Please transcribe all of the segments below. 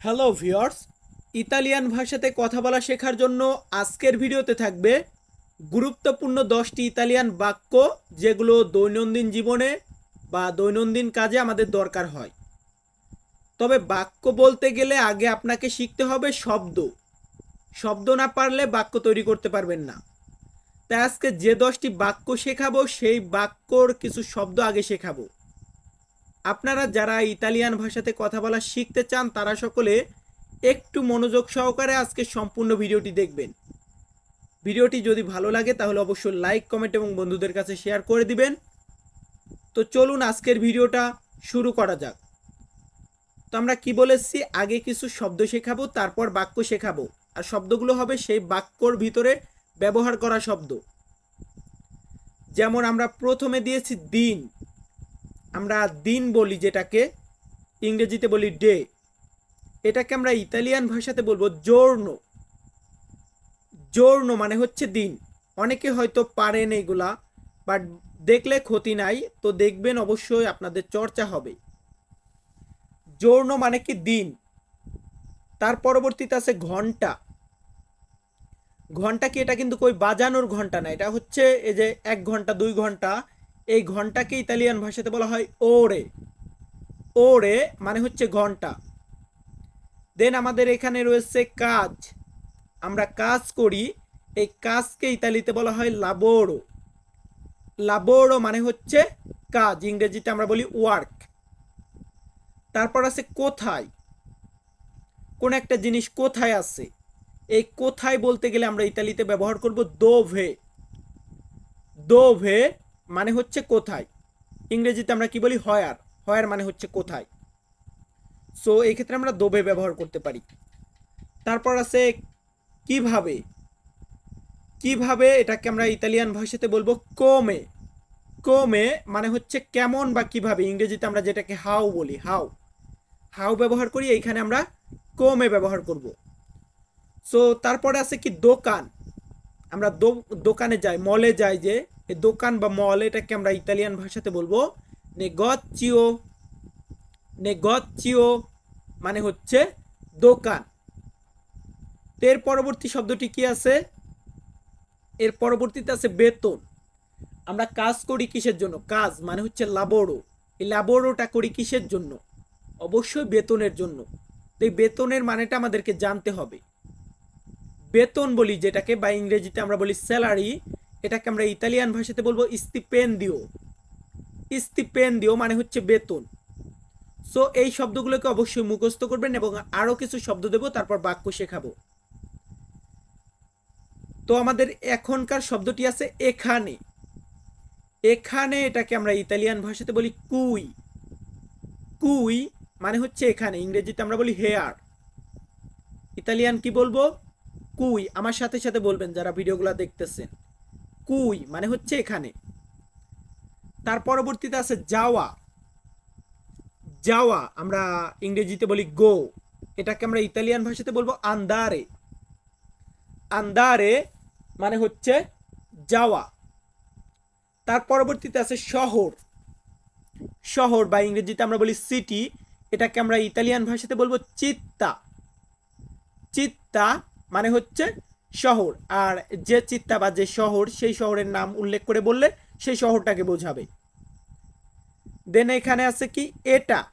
Hello viewers Italian ভাষাতে কথা বলা শেখার জন্য আজকের ভিডিওতে থাকবে গুরুত্বপূর্ণ দশটি ইতালিয়ান বাক্য, যেগুলো দৈনন্দিন জীবনে বা দৈনন্দিন কাজে আমাদের দরকার হয়। তবে বাক্য বলতে গেলে আগে আপনাকে শিখতে হবে শব্দ। শব্দ না পারলে বাক্য তৈরি করতে পারবেন না। তাই আজকে যে দশটি বাক্য শেখাবো, সেই বাক্যর কিছু শব্দ আগে শেখাবো। আপনারা যারা ইতালিয়ান ভাষাতে কথা বলা শিখতে চান, তারা সকলে একটু মনোযোগ সহকারে আজকে সম্পূর্ণ ভিডিওটি দেখবেন। ভিডিওটি যদি ভালো লাগে, তাহলে অবশ্যই লাইক, কমেন্ট এবং বন্ধুদের কাছে শেয়ার করে দিবেন। তো চলুন আজকের ভিডিওটা শুরু করা যাক। তো আমরা কি বলেছি? আগে কিছু শব্দ শেখাবো, তারপর বাক্য শেখাবো। আর শব্দগুলো হবে সেই বাক্যর ভিতরে ব্যবহার করা শব্দ। যেমন আমরা প্রথমে দিয়েছি দিন। আমরা দিন বলি যেটাকে, ইংরেজিতে বলি ডে। এটাকে আমরা ইতালিয়ান ভাষাতে বলব জোর্নো জোর্নো মানে হচ্ছে দিন। অনেকে হয়তো পারেন এগুলা বাট দেখলে ক্ষতি নাই, তো দেখবেন অবশ্যই আপনাদের চর্চা হবে। জোর্নো মানে কি দিন? তার পরবর্তীতে আছে ঘণ্টা। ঘণ্টা কি? এটা কিন্তু কই বাজানোর ঘণ্টা না, এটা হচ্ছে এই যে এক ঘণ্টা, দুই ঘণ্টা এই ঘন্টাকে ইতালিয়ান ভাষাতে বলা হয় ওরে। ওরে মানে হচ্ছে ঘণ্টা। দেন আমাদের এখানে রয়েছে কাজ। আমরা কাজ করি, এই কাজকে ইতালিতে বলা হয় লাবোরো লাবোরো মানে হচ্ছে কাজ, ইংরেজিতে আমরা বলি ওয়ার্ক তারপর আছে কোথায়? কোন একটা জিনিস কোথায় আছে? এই কোথায় বলতে গেলে আমরা ইতালিতে ব্যবহার করব দোভে। দোভে মানে হচ্ছে কোথায়? ইংরেজিতে আমরা কি বলি? হয়ার। হয়ার মানে হচ্ছে কোথায়? সো এই ক্ষেত্রে আমরা দোবে ব্যবহার করতে পারি। তারপর আছে কীভাবে? কীভাবে এটাকে আমরা ইতালিয়ান ভাষাতে বলব? কোমে। কোমে মানে হচ্ছে কেমন বা কীভাবে? ইংরেজিতে আমরা যেটাকে হাউ বলি, হাউ। হাউ ব্যবহার করি, এইখানে আমরা কোমে ব্যবহার করব। সো তারপরে আছে কি? দোকান। আমরা দোকানে যাই মলে যাই যে দোকান বা মল এটাকে আমরা ইতালিয়ান ভাষাতে বলব নেগচিও। নেগচিও মানে হচ্ছে দোকান। এর পরবর্তী শব্দটি কি আছে? এর পরবর্তীতে আছে বেতন। আমরা কাজ করি কিসের জন্য? কাজ মানে হচ্ছে লাবোরো এই লাবোরোটা করি কিসের জন্য? অবশ্যই বেতনের জন্য। তো এই বেতনের মানেটা আমাদেরকে জানতে হবে। বেতন বলি, যেটাকে বা ইংরেজিতে আমরা বলি স্যালারি এটাকে আমরা ইতালিয়ান ভাষাতে বলব ইস্তিপেন্দিও ইস্তিপেন্দিও মানে হচ্ছে বেতন। সো এই শব্দগুলোকে অবশ্যই মুখস্থ করবেন এবং আরও কিছু শব্দ দেবো, তারপর বাক্য শেখাবো। তো আমাদের এখনকার শব্দটি আছে এখানে। এখানে এটাকে আমরা ইতালিয়ান ভাষাতে বলি কুই। কুই মানে হচ্ছে এখানে, ইংরেজিতে আমরা বলি হেয়ার। ইতালিয়ান কি বলব? কুই, আমার সাথে সাথে বলবেন যারা ভিডিওগুলো দেখতেছেন। কুই মানে হচ্ছে এখানে। তার পরবর্তীতে আছে যাওয়া যাওয়া আমরা ইংরেজিতে বলি গো। এটাকে আমরা ইতালিয়ান ভাষাতে বলব আন্দারে। আন্দারে মানে হচ্ছে যাওয়া। তার পরবর্তীতে আছে শহর। শহর বা ইংরেজিতে আমরা বলি সিটি, এটাকে আমরা ইতালিয়ান ভাষাতে বলব চিত্তা। চিত্তা মানে হচ্ছে শহর। আর যে চিত্তা বা যে শহর, সেই শহরের নাম উল্লেখ করে বললে সেই শহরটাকে বোঝাবে। দেন এখানে আছে কি? এটা।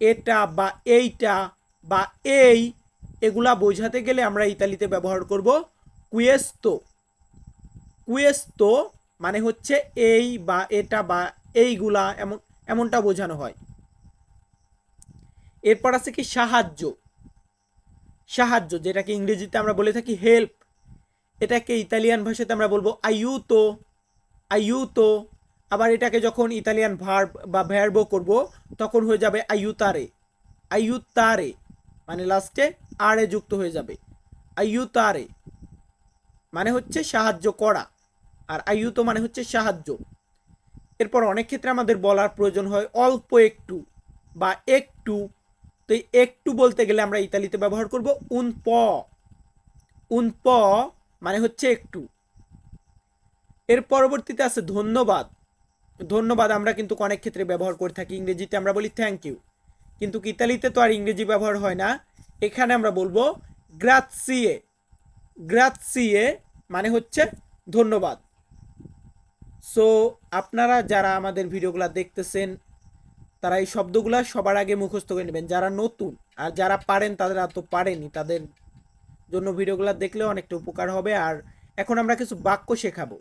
এটা বা এইটা বা এই, এগুলা বোঝাতে গেলে আমরা ইতালিতে ব্যবহার করব কুয়েস্তো। কুয়েস্তো মানে হচ্ছে এই বা এটা বা এইগুলা, এমন, এমনটা বোঝানো হয়। এরপর আছে কি? সাহায্য। সাহায্য, যেটাকে ইংরেজিতে আমরা বলে থাকি হেল্প, এটাকে ইতালিয়ান ভাষাতে আমরা বলব আইউতো আইউতো আবার এটাকে যখন ইতালিয়ান ভার্ব বা ভ্যারবো করব, তখন হয়ে যাবে আইউতারে আইউতারে মানে লাস্টে আরে যুক্ত হয়ে যাবে আইউতারে মানে হচ্ছে সাহায্য করা, আর আইউতো মানে হচ্ছে সাহায্য। এরপর অনেক ক্ষেত্রে আমাদের বলার প্রয়োজন হয় অল্প একটু বা একটু। তো একটু বলতে গেলে আমরা ইতালিতে ব্যবহার করব উন প। উন প মানে হচ্ছে একটু। এর পরবর্তীতে আছে ধন্যবাদ। ধন্যবাদ আমরা কিন্তু অনেক ক্ষেত্রে ব্যবহার করে থাকি। ইংরেজিতে আমরা বলি থ্যাংক ইউ কিন্তু ইতালিতে তো আর ইংরেজি ব্যবহার হয় না। এখানে আমরা বলব গ্রাৎসিয়ে গ্রাৎসিয়ে মানে হচ্ছে ধন্যবাদ। সো আপনারা যারা আমাদের ভিডিওগুলো দেখতেছেন তারা এই শব্দগুলো সবার আগে মুখস্থ করে নেবেন। যারা নতুন আর যারা পারেন, তাদের তো পারেনি। তাদের জন্য ভিডিওগুলো দেখলে অনেকটা উপকার হবে। আর এখন আমরা কিছু বাক্য শেখাবো।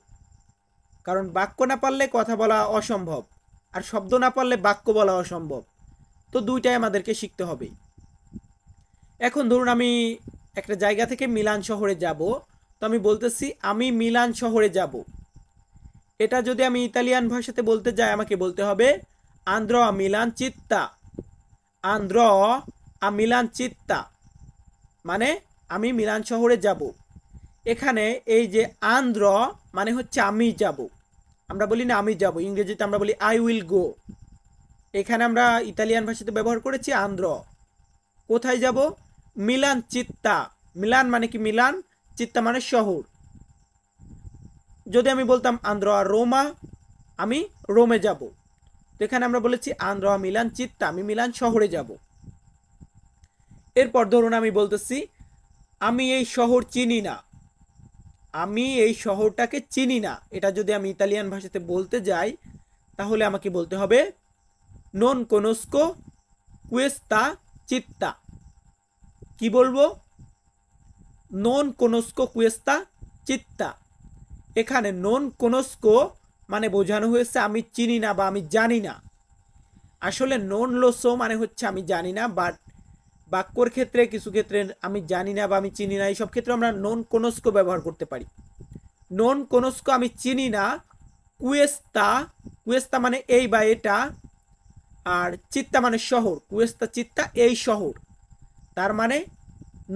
কারণ বাক্য না পারলে কথা বলা অসম্ভব। আর শব্দ না পারলে বাক্য বলা অসম্ভব। তো দুইটাই আমাদেরকে শিখতে হবে। এখন ধরুন আমি একটা জায়গা থেকে মিলান শহরে যাব। তো আমি বলতেছি, আমি মিলান শহরে যাব। এটা যদি আমি ইতালিয়ান ভাষাতে বলতে যাই, আমাকে বলতে হবে আন্দ্র মিলান চিত্তা আন্দ্র মিলান চিত্তা মানে আমি মিলান শহরে যাব। এখানে এই যে আন্দ্র মানে হচ্ছে আমি যাব। আমরা বলি না আমি যাব, ইংরেজিতে আমরা বলি আই উইল গো এখানে আমরা ইতালিয়ান ভাষাতে ব্যবহার করেছি আন্দ্র কোথায় যাব? মিলান চিত্তা মিলান মানে কি মিলান? চিত্তা মানে শহর। যদি আমি বলতাম আন্দ্র রোমা আমি রোমে যাব। তো এখানে আমরা বলেছি আন্দ্র, মিলান, চিত্তা, আমি মিলান শহরে যাব। এরপর ধরুন আমি বলতেছি, আমি এই শহর চিনি না। আমি এই শহরটাকে চিনি না। এটা যদি আমি ইতালিয়ান ভাষাতে বলতে যাই, তাহলে আমাকে বলতে হবে নন কোনস্কো কুয়েস্তা চিত্তা কি বলব? নন কোনস্কো কুয়েস্তা চিত্তা এখানে নন কোনস্কো মানে বোঝানো হয়েছে আমি চিনি না বা আমি জানি না। আসলে নন লোসো মানে হচ্ছে আমি জানি না বাট বাক্যর ক্ষেত্রে, কিছু ক্ষেত্রে আমি জানি না বা আমি চিনি না, এইসব ক্ষেত্রে আমরা নন কোনস্কো ব্যবহার করতে পারি। নন কোনস্কো আমি চিনি না কুয়েস্তা কুয়েস্তা মানে এই বা এটা, আর চিত্তা মানে শহর কুয়েস্তা চিত্তা এই শহর। তার মানে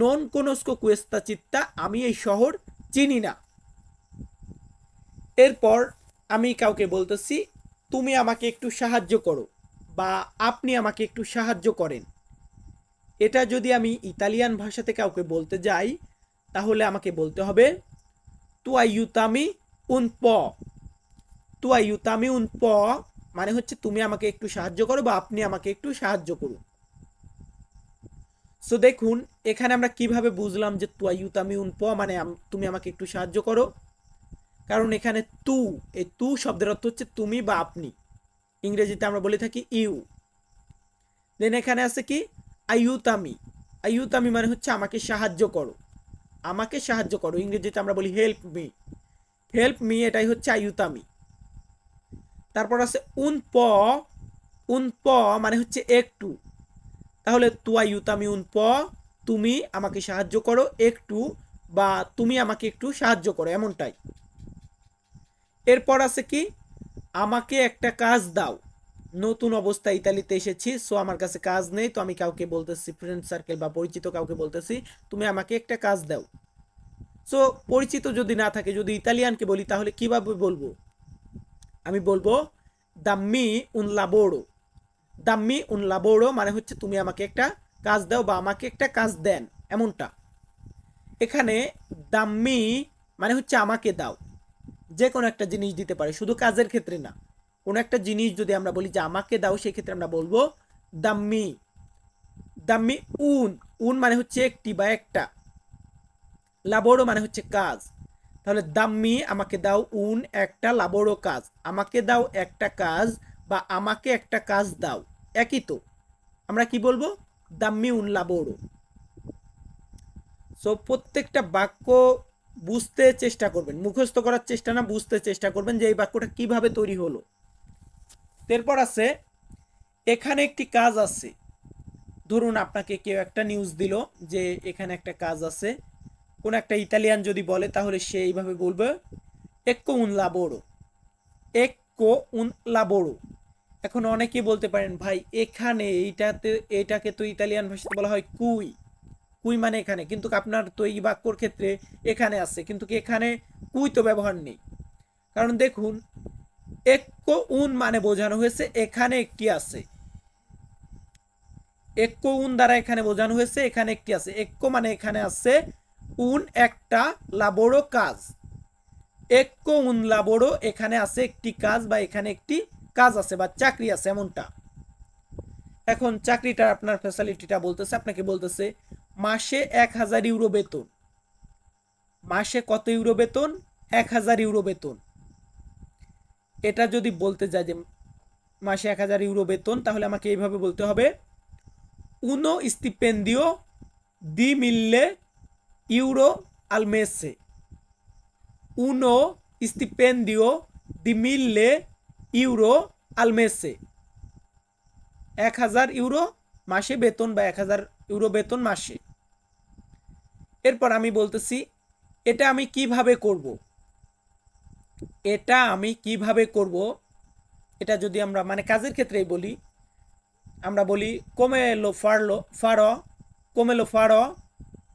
নন কোনস্কো কুয়েস্তা চিত্তা আমি এই শহর চিনি না। এরপর আমি কাউকে বলতেছি, তুমি আমাকে একটু সাহায্য করো বা, আপনি আমাকে একটু সাহায্য করেন এটা যদি আমি ইতালিয়ান ভাষাতে কাউকে বলতে যাই, তাহলে আমাকে বলতে হবে তু আইউতামি উন প তু আইউতামি উন প মানে হচ্ছে, তুমি আমাকে একটু সাহায্য করো বা, আপনি আমাকে একটু সাহায্য করুন সো দেখুন, এখানে আমরা কীভাবে বুঝলাম যে তু আইউতামি উন প মানে তুমি আমাকে একটু সাহায্য করো কারণ এখানে তু, এই তু শব্দের অর্থ হচ্ছে তুমি বা আপনি। ইংরেজিতে আমরা বলে থাকি ইউ। দেন এখানে আছে কি? আইউতামি আইউতামি মানে হচ্ছে আমাকে সাহায্য করো। আমাকে সাহায্য করো। ইংরেজিতে আমরা বলি হেল্প মি হেল্প মি এটাই হচ্ছে আইউতামি তারপর আছে উন প। উন প মানে হচ্ছে একটু। তাহলে তু আইউতামি উন প। তুমি আমাকে সাহায্য করো একটু বা তুমি আমাকে একটু সাহায্য করো, এমনটাই। এরপর আছে কি? আমাকে একটা কাজ দাও। নতুন অবস্থা ইতালিতে এসেছি সো আমার কাছে কাজ নেই, তো আমি কাউকে বলতেছি ফ্রেন্ড সার্কেল বা পরিচিত কাউকে বলতেছি, তুমি আমাকে একটা কাজ দাও। সো পরিচিত যদি না থাকে, যদি ইতালিয়ানকে বলি, তাহলে কীভাবে বলব? আমি বলব দাম্মি উন লাবোড়ো দাম্মি উন লাবোড়ো মানে হচ্ছে তুমি আমাকে একটা কাজ দাও বা আমাকে একটা কাজ দেন, এমনটা। এখানে দাম্মি মানে হচ্ছে আমাকে দাও। যে কোনো একটা জিনিস দিতে পারে, শুধু কাজের ক্ষেত্রে না। কোনো একটা জিনিস যদি আমরা বলি যে আমাকে দাও সেই ক্ষেত্রে আমরা বলব দাম্মি। দাম্মি উন। উন মানে হচ্ছে একটি বা একটা। লাবোড়ো মানে হচ্ছে কাজ। তাহলে দাম্মি আমাকে দাও, উন একটা লাবোড়ো কাজ। আমাকে দাও একটা কাজ বা আমাকে একটা কাজ দাও। একই তো। আমরা কি বলব? দাম্মি উন লাবোড়ো সো প্রত্যেকটা বাক্য বুঝতে চেষ্টা করবেন, মুখস্থ করার চেষ্টা না, বুঝতে চেষ্টা করবেন যে এই বাক্যটা কীভাবে তৈরি হলো। এরপর আছে, এখানে একটি কাজ আছে। ধরুন আপনাকে কেউ একটা নিউজ দিল যে এখানে একটা কাজ আছে। কোন একটা ইতালিয়ান যদি বলে, তাহলে সে এইভাবে বলবে এক্কো উন লাবোড়ো এক্কো উন লাবোড়ো এখন অনেকেই বলতে পারেন, ভাই, এখানে এইটাতে, এটাকে তো ইতালিয়ান ভাষাতে বলা হয় কুই। কুই মানে এখানে। কিন্তু আপনার তো এই বাক্যর ক্ষেত্রে এখানে আছে, কিন্তু এখানে কুই তো ব্যবহার নেই। কারণ দেখুন, এক্কো উন মানে বোঝানো হয়েছে, এখানে একটি আছে। এক্কো উন দ্বারা এখানে বোঝানো হয়েছে, এখানে একটি আছে। এক্কো মানে এখানে আছে উন একটা লাবোড়ো কাজ। এক্কো উন লাবোড়ো, এখানে আছে একটি কাজ বা এখানে একটি কাজ আছে বা চাকরি আছে এমনটা। এখন চাকরিটা আপনার ফ্যাসিলিটিটা বলতেছে, আপনাকে বলতেছে মাসে এক হাজার ইউরো বেতন। মাসে কত ইউরো বেতন? এক হাজার ইউরো বেতন। এটা যদি বলতে যায় যে মাসে এক হাজার ইউরো বেতন, তাহলে আমাকে এইভাবে বলতে হবে উনো স্টিপেন্দিও দি মিললে euro mese uno stipendio di mille euro mese এক হাজার ইউরো মাসে বেতন বা এক হাজার ইউরো বেতন মাসে। এরপর আমি বলতেছি, এটা আমি কীভাবে করব? এটা আমি কীভাবে করব? এটা যদি আমরা মানে কাজের ক্ষেত্রেই বলি, আমরা বলি কমেলো ফারলো, ফারো, কমেলো ফারো,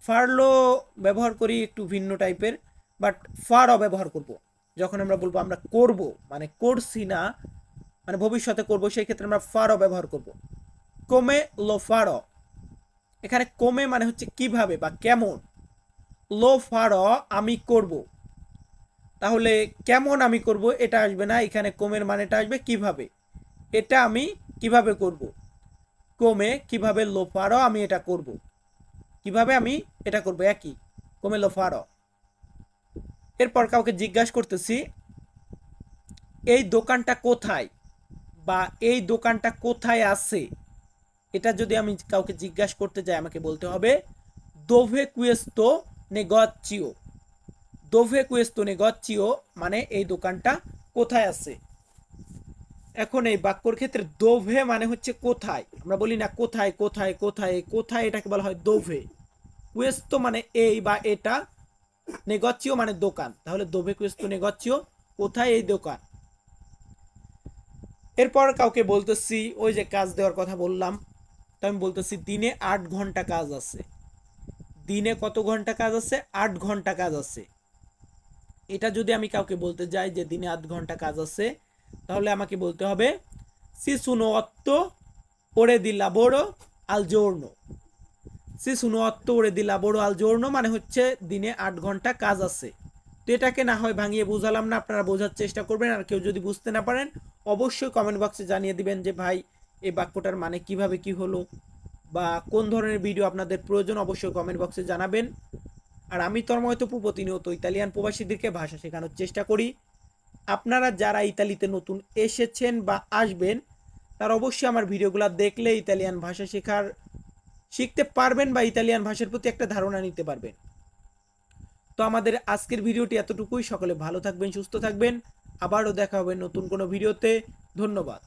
ফারলো ব্যবহার করি একটু ভিন্ন টাইপের, বাট ফারও ব্যবহার করব। যখন আমরা বলব আমরা করব মানে করছি না মানে ভবিষ্যতে করব, সেই ক্ষেত্রে আমরা ফারও ব্যবহার করব। কমে লো ফারো। এখানে কমে মানে হচ্ছে কীভাবে বা কেমন? লো ফারো আমি করব। তাহলে কেমন আমি করব এটা আসবে না, এখানে কমের মানেটা আসবে কীভাবে? এটা আমি কীভাবে করব? কমে কীভাবে লো ফারো আমি এটা করব? কীভাবে আমি এটা করব? একই, কমে লো ফারো। এরপর কাউকে জিজ্ঞাসা করতেছি, এই দোকানটা কোথায়? বা, এই দোকানটা কোথায় আছে? এটা যদি আমি কাউকে জিজ্ঞাসা করতে যাই, আমাকে বলতে হবে, দোভে কুয়েস্তো নেগচিও। দোভে কুয়েস্তো নেগচিও মানে এই দোকানটা কোথায় আছে? এখন এই বাক্যর ক্ষেত্রে দোভে মানে হচ্ছে কোথায়? আমরা বলি না কোথায় কোথায় কোথায় কোথায় এটাকে বলা হয় দোভে। কুয়েস্তো মানে এই বা এটা, নেগচিও মানে দোকান। তাহলে দোভে কুয়েস্তো নেগচিও, কোথায় এই দোকান? এরপর কাউকে বলতেছি, ওই যে কাজ দেওয়ার কথা বললাম, তো আমি বলতেছি দিনে আট ঘণ্টা কাজ আছে। দিনে কত ঘণ্টা কাজ আছে? আট ঘণ্টা কাজ আছে। এটা যদি আমি কাউকে বলতে যাই যে দিনে আট ঘণ্টা কাজ আছে, তাহলে আমাকে বলতে হবে সি সুনো অত্ত ওরে দি লাবোরো আল জোর্নো। সি সুনো অত্ত ওরে দি লাবোরো আল জোর্নো মানে হচ্ছে দিনে আট ঘণ্টা কাজ আছে। তো এটাকে না হয় ভাঙিয়ে বুঝালাম না, আপনারা বোঝার চেষ্টা করবেন, আর কেউ যদি বুঝতে না পারেন, অবশ্যই কমেন্ট বক্সে জানিয়ে দিবেন যে, ভাই, এই বাক্যটার মানে কীভাবে কি হলো? বা কোন ধরনের ভিডিও আপনাদের প্রয়োজন অবশ্যই কমেন্ট বক্সে জানাবেন। আর আমি তন্ময় তপু প্রতিনিয়ত ইতালিয়ান প্রবাসীদেরকে ভাষা শেখানোর চেষ্টা করি। আপনারা যারা ইতালিতে নতুন এসেছেন বা আসবেন, তারা অবশ্যই আমার ভিডিওগুলো দেখলে ইতালিয়ান ভাষা শেখার, শিখতে পারবেন বা ইতালিয়ান ভাষার প্রতি একটা ধারণা নিতে পারবেন। তো আমাদের আজকের ভিডিওটি এতটুকুই। সকলে ভালো থাকবেন, সুস্থ থাকবেন। আবারও দেখা হবে নতুন কোনো ভিডিওতে। ধন্যবাদ।